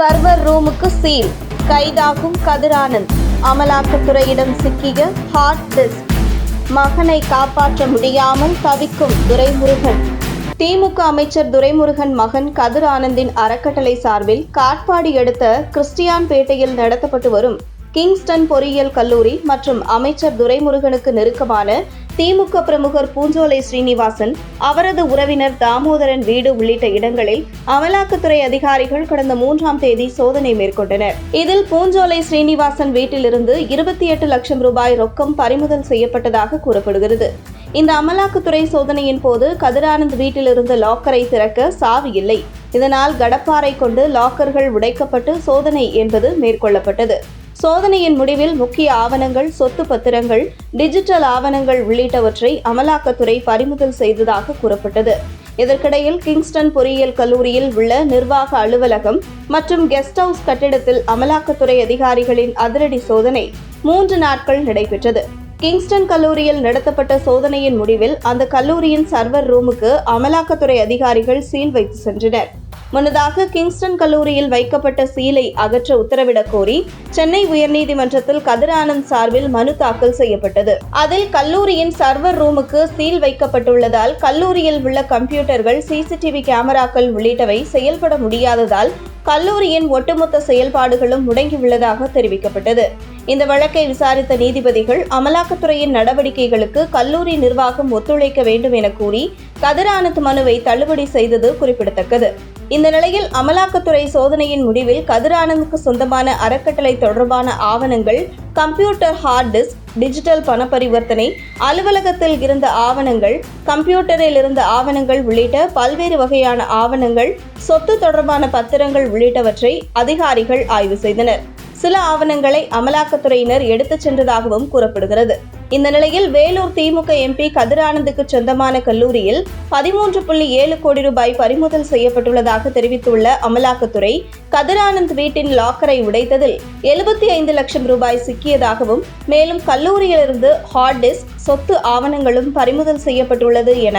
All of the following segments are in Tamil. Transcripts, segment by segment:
சர்வர் ரூமுக்கு சீல். கைதாகும் கதிரானந்த் அமலாக்கத்துறையிடம் சிக்கிய ஹார்ட் டிஸ்க் மகனை காப்பாற்ற முடியாமல் தவிக்கும் துரைமுருகன். திமுக அமைச்சர் துரைமுருகன் மகன் கதிர் ஆனந்தின் அறக்கட்டளை சார்பில் காட்பாடி அடுத்த கிறிஸ்டியான்பேட்டையில் நடத்தப்பட்டு வரும் கிங்ஸ்டன் பொறியியல் கல்லூரி மற்றும் அமைச்சர் துரைமுருகனுக்கு நெருக்கமான திமுக பிரமுகர் பூஞ்சோலை ஸ்ரீனிவாசன் அவரது உறவினர் தாமோதரன் வீடு உள்ளிட்ட இடங்களில் அமலாக்கத்துறை அதிகாரிகள் கடந்த மூன்றாம் தேதி சோதனை மேற்கொண்டனர். இதில் பூஞ்சோலை ஸ்ரீனிவாசன் வீட்டிலிருந்து இருபத்தி எட்டு லட்சம் ரூபாய் ரொக்கம் பறிமுதல் செய்யப்பட்டதாக கூறப்படுகிறது. இந்த அமலாக்கத்துறை சோதனையின் போது கதிரானந்த் வீட்டிலிருந்த லாக்கரை திறக்க சாவி இல்லை. இதனால் கடப்பாரை கொண்டு லாக்கர்கள் உடைக்கப்பட்டு சோதனை என்பது மேற்கொள்ளப்பட்டது. சோதனையின் முடிவில் முக்கிய ஆவணங்கள் சொத்து பத்திரங்கள் டிஜிட்டல் ஆவணங்கள் உள்ளிட்டவற்றை அமலாக்கத்துறை பறிமுதல் செய்ததாக கூறப்பட்டது. இதற்கிடையில் கிங்ஸ்டன் பொறியியல் கல்லூரியில் உள்ள நிர்வாக அலுவலகம் மற்றும் கெஸ்ட் ஹவுஸ் கட்டிடத்தில் அமலாக்கத்துறை அதிகாரிகளின் அதிரடி சோதனை மூன்று நாட்கள் நடைபெற்றது. கிங்ஸ்டன் கல்லூரியில் நடத்தப்பட்ட சோதனையின் முடிவில் அந்த கல்லூரியின் சர்வர் ரூமுக்கு அமலாக்கத்துறை அதிகாரிகள் சீல் வைத்து சென்றனர். முன்னதாக கிங்ஸ்டன் கல்லூரியில் வைக்கப்பட்ட சீலை அகற்ற உத்தரவிடக் கோரி சென்னை உயர்நீதிமன்றத்தில் கதிர் ஆனந்த் சார்பில் மனு தாக்கல் செய்யப்பட்டது. அதில் கல்லூரியின் சர்வர் ரூமுக்கு சீல் வைக்கப்பட்டுள்ளதால் கல்லூரியில் உள்ள கம்ப்யூட்டர்கள் சிசிடிவி கேமராக்கள் உள்ளிட்டவை செயல்பட முடியாததால் கல்லூரியின் ஒட்டுமொத்த செயல்பாடுகளும் முடங்கியுள்ளதாக தெரிவிக்கப்பட்டது. இந்த வழக்கை விசாரித்த நீதிபதிகள் அமலாக்கத்துறையின் நடவடிக்கைகளுக்கு கல்லூரி நிர்வாகம் ஒத்துழைக்க வேண்டும் என கூறி கதிரானந்த் மனுவை தள்ளுபடி செய்தது குறிப்பிடத்தக்கது. இந்த நிலையில் அமலாக்கத்துறை சோதனையின் முடிவில் கதிரானந்துக்கு சொந்தமான அறக்கட்டளை தொடர்பான ஆவணங்கள் கம்ப்யூட்டர் ஹார்ட் டிஸ்க் டிஜிட்டல் பண பரிவர்த்தனை அலுவலகத்தில் இருந்த ஆவணங்கள் கம்ப்யூட்டரில் இருந்த ஆவணங்கள் உள்ளிட்ட பல்வேறு வகையான ஆவணங்கள் சொத்து தொடர்பான பத்திரங்கள் உள்ளிட்டவற்றை அதிகாரிகள் ஆய்வு செய்தனர். சில ஆவணங்களை அமலாக்கத்துறையினர் எடுத்துச் சென்றதாகவும் கூறப்படுகிறது. இந்த நிலையில் வேலூர் திமுக எம்பி கதிரானந்துக்கு சொந்தமான கல்லூரியில் பதிமூன்று புள்ளி ஏழு கோடி ரூபாய் பறிமுதல் செய்யப்பட்டுள்ளதாக தெரிவித்துள்ள அமலாக்கத்துறை கதிரானந்த் வீட்டின் லாக்கரை உடைத்ததில் எழுபத்தி ஐந்து லட்சம் ரூபாய் சிக்கியதாகவும் மேலும் கல்லூரியிலிருந்து ஹார்ட் டிஸ்க் சொத்து ஆவணங்களும் பறிமுதல் செய்யப்பட்டுள்ளது என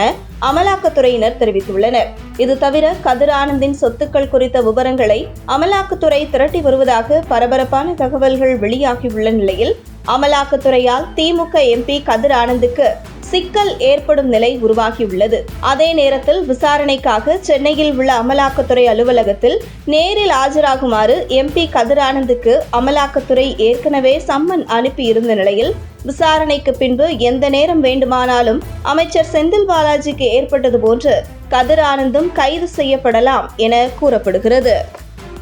அமலாக்கத்துறையினர் தெரிவித்துள்ளனர். இது தவிர கதிர் ஆனந்தின் சொத்துக்கள் குறித்த விவரங்களை அமலாக்கத்துறை திரட்டி வருவதாக பரபரப்பான தகவல்கள் வெளியாகியுள்ள நிலையில் அமலாக்கத்துறையால் திமுக எம்பி கதிர் ஆனந்துக்கு சிக்கல் ஏற்படும் நிலை உருவாகியுள்ளது. அதே நேரத்தில் விசாரணைக்காக சென்னையில் உள்ள அமலாக்கத்துறை அலுவலகத்தில் நேரில் ஆஜராகுமாறு எம்பி கதிர் ஆனந்துக்கு அமலாக்கத்துறை ஏற்கனவே சம்மன் அனுப்பியிருந்த நிலையில் விசாரணைக்கு பின்பு எந்த நேரம் வேண்டுமானாலும் அமைச்சர் செந்தில் பாலாஜிக்கு ஏற்பட்டது போன்று கதிர் ஆனந்தும் கைது செய்யப்படலாம் என கூறப்படுகிறது.